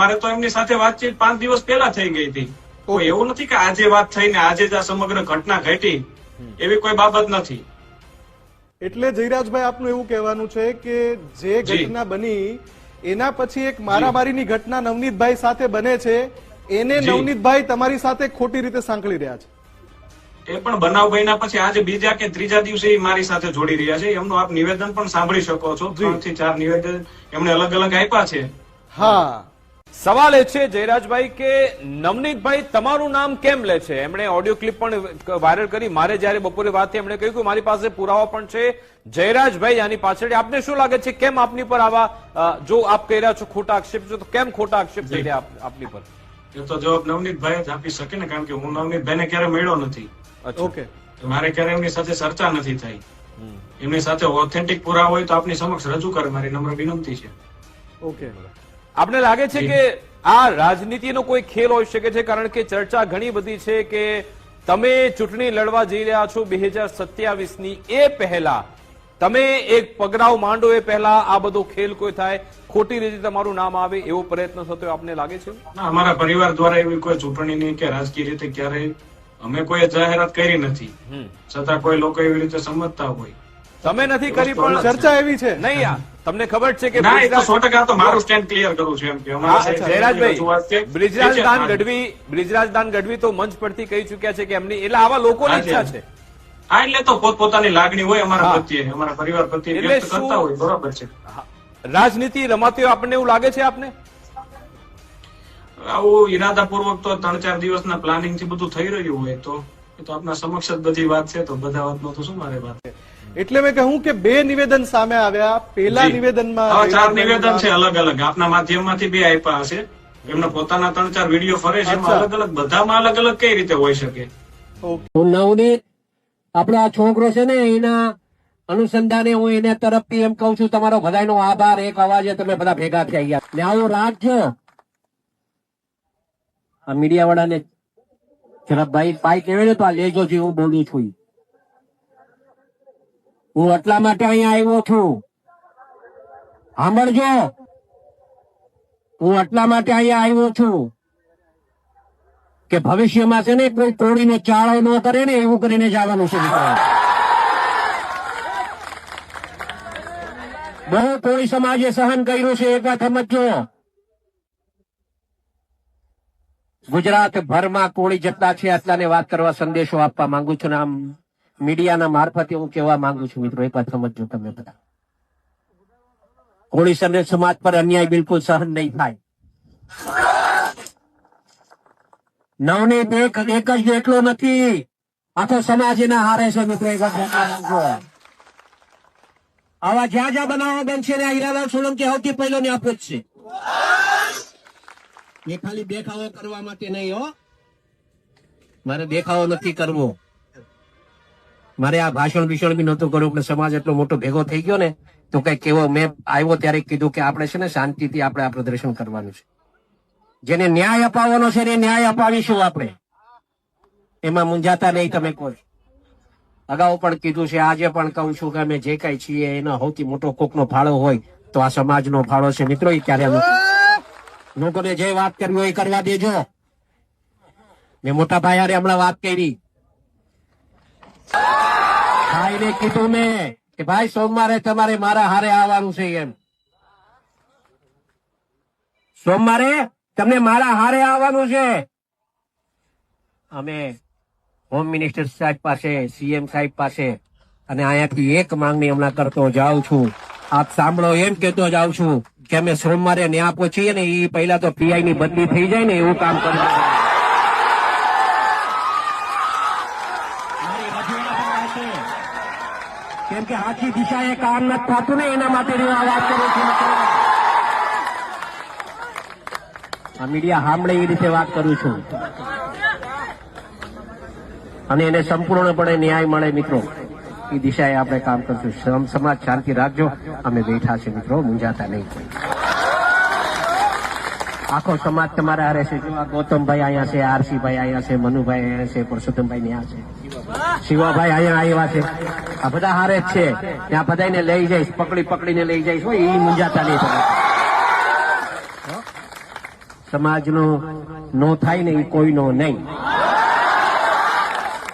મારે તો એમની સાથે વાતચીત પાંચ દિવસ પહેલા થઈ ગઈ હતી. કોઈ એવું નથી કે આજે વાત થઈ ને આજે જ આ સમગ્ર ઘટના ઘટી. એવી કોઈ બાબત નથી. એટલે જયરાજભાઈ આપનું એવું કહેવાનું છે કે જે ઘટના બની એના પછી એક મારામારીની ઘટના નવનીતભાઈ સાથે બને છે. એને નવનીતભાઈ તમારી સાથે ખોટી રીતે સાંકળી રહ્યા છે. એ પણ બનાવ બન્યા પછી આજે બીજા કે ત્રીજા દિવસે મારી સાથે જોડી રહ્યા છે. એમનું આપ નિવેદન પણ સાંભળી શકો છો. ત્રણથી ચાર નિવેદન એમણે અલગ અલગ આપ્યા છે. હા. સવાલ એ છે જયરાજભાઈ કે નવનીતભાઈ તમારું નામ કેમ લે છે? એમણે ઓડિયો ક્લિપ પણ વાયરલ કરી. મારે જયારે બપોરે વાત થઈ એમણે કહ્યું કે મારી પાસે પુરાવા પણ છે. જયરાજભાઈ આની પાછળ આપને શું લાગે છે? કેમ આપની પર આવા જો આપ કહી રહ્યા છો ખોટા આક્ષેપ છો તો કેમ ખોટા આક્ષેપ થઈ રહ્યા આપની પર? એ તો જવાબ નવનીતભાઈ જ આપી શકે ને કારણ કે હું નવનીતભાઈને ક્યારે મળ્યો નથી. ઓકે. મારે ક્યારે એમની સાથે ચર્ચા નથી થઈ. એમની સાથે ઓથેન્ટિક પુરાવા હોય તો આપની સમક્ષ રજૂ કરે મારી નમ્ર વિનંતી છે. ઓકે. આપને લાગે છે કે આ રાજનીતિનો કોઈ ખેલ હોઈ શકે છે? કારણ કે ચર્ચા ઘણી બધી છે કે તમે ચૂંટણી લડવા જઈ રહ્યા છો બે હજાર સત્યાવીસની. એ પહેલા તમે એક પગરાવ માંડો એ પહેલા આ બધો ખેલ કોઈ થાય? ખોટી રીતે તમારું નામ આવે એવો પ્રયત્ન થતો આપને લાગે છે? ના અમારા પરિવાર દ્વારા એવી કોઈ ચૂંટણીની કે રાજકીય રીતે ક્યારેય અમે કોઈ જાહેરાત કરી નથી. છતાં કોઈ લોકો એવી રીતે સમજતા હોય. તમે નથી કરી પણ ચર્ચા એવી છે. નહીં આ તમને ખબર છે કે ના એ તો બ્રિજરાજ- સો ટકા તો મારું સ્ટેન્ડ ક્લિયર કરું છું એમ કે અમારા જયરાજભાઈ રજૂઆત છે. બ્રિજરાજદાન હા. ગઢવી ગઢવી તો મંચ પરથી કહી ચુક્યા છે કે એમની એટલે આવા લોકોની ઈચ્છા છે. હા એટલે તો પોતપોતાની લાગણી હોય અમારા પ્રત્યે અમારા પરિવાર પ્રત્યે વ્યક્ત કરતા હોય બરાબર છે. રાજનીતિ રમાતી હોય આપણને એવું લાગે છે આપને? આવું ઈરાદાપૂર્વક તો ત્રણ ચાર દિવસના પ્લાનિંગથી બધું થઈ રહ્યું હોય તો તો આપના સમક્ષ જ બધી વાત છે તો બધા વાતનો તો શું મારે વાત એટલે મેં કહ્યું કે બે નિવેદન સામે આવ્યા. પેલા નિવેદનમાં ચાર નિવેદન છે અલગ અલગ. આપના માધ્યમમાંથી બે આપ્યા હશે. એમના પોતાના ત્રણ ચાર વીડિયો ફરે છે એમાં અલગ અલગ બધામાં અલગ અલગ કઈ રીતે હોઈ શકે? નવનીત આપણો આ છોકરો છે ને એના અનુસંધાને હું એને તરફથી એમ કઉ છું તમારો બધાનો આભાર એક અવાજે તમે બધા ભેગા થઈ ગયા ને આવું રાખજો આ મીડિયા વાળાને ભાઈ ભાઈ કહેવે ને લેજો જે હું બોલું છું હું એટલા માટે અહીંયા આવ્યો છું. સાંભળજો. હું એટલા માટે અહીંયા આવ્યો છું કે ભવિષ્યમાં છે ને કોઈ કોળીને ચાળો ન કરે ને એવું કરીને જવાનું છે. બહુ કોળી સમાજે સહન કર્યું છે, એક વાત સમજો ગુજરાત ભરમાં કોળી જતા છે આટલાને વાત કરવા સંદેશો આપવા માંગુ છું આમ મીડિયાના મારફતે હું કહેવા માંગુ છું મિત્રો એક વાત સમજો તમે બધા. કોળી સમાજ પર અન્યાય બિલકુલ સહન નહીં થાય. નવનીત બે એક જ એટલો નથી. આખો સમાજ એના હારે છે મિત્રો. આવા જ્યાં જ્યાં બનાવો બનશે ને હીરાલાલ સોલંકી સૌથી પહેલો ને આપે જ છે. એ ખાલી દેખાવો કરવા માટે નહીં, હો. મારે દેખાવો નથી કરવો. મારે આ ભાષણ ભીષણ બી નહોતું કરવું પણ સમાજ એટલો મોટો ભેગો થઈ ગયો ને, તો કઈ કેવો મેં આવ્યો ત્યારે કીધું કે આપણે છે ને શાંતિથી આપણે આ પ્રદર્શન કરવાનું છે. જેને ન્યાય અપાવવાનો છે એને ન્યાય અપાવીશું આપણે. એમાં મુંજાતા નહીં તમે કોઈ. અગાઉ પણ કીધું છે, આજે પણ કહું છું કે અમે જે કઈ છીએ, એનો સૌથી મોટો કોકનો ફાળો હોય, તો આ સમાજનો ફાળો છે. મિત્રો, એ ક્યારે લોકોને જે વાત કરવી હોય કરવા દેજો. મેં મોટા ભાઈ યારે હમણાં વાત કરી. ભાઈને કીધું મેં કે ભાઈ, સોમવારે તમારે મારા હારે આવવાનું છે એમ. સોમવારે તમને મારા હારે આવવાનું છે. અમે હોમ મિનિસ્ટર સાહેબ પાસે, સીએમ સાહેબ પાસે અને અહીંયાથી એક માંગણી હમણાં કરતો જાઉં છું. આપ સાંભળો એમ કેતો જાઉં છું. કે અમે સોમવારે ન્યા પહોંચીએ ને એ પહેલા તો પીઆઈ ની બદલી થઈ જાય ને એવું કામ કરવું. કેમ કે આખી દિશાએ કામ નથી થતું ને એના માટે હું આ વાત કરું છું આ મીડિયા સાંભળે એ રીતે વાત કરું છું. અને એને સંપૂર્ણપણે ન્યાય મળે મિત્રો. એ દિશાએ આપણે કામ કરશું. શ્રમ સમાજ શાંતિ રાખજો. અમે બેઠા છે મિત્રો, મૂંઝાતા નહીં આખો સમાજ તમારા હારે છે. જો આ ગૌતમભાઈ અહીંયા છે, આરસીભાઈ અહીંયા છે, મનુભાઈ અહીંયા છે, પરસોત્તમભાઈ ત્યાં છે. શિવાભાઈ અહીંયા આવ્યા છે. આ બધા હારે છે. ત્યાં બધાને લઈ જઈશ, પકડી પકડીને લઈ જઈશ. હોય એ મૂંઝાતા નહીં તમે સમાજનો નો થાય ને એ કોઈનો નહીં.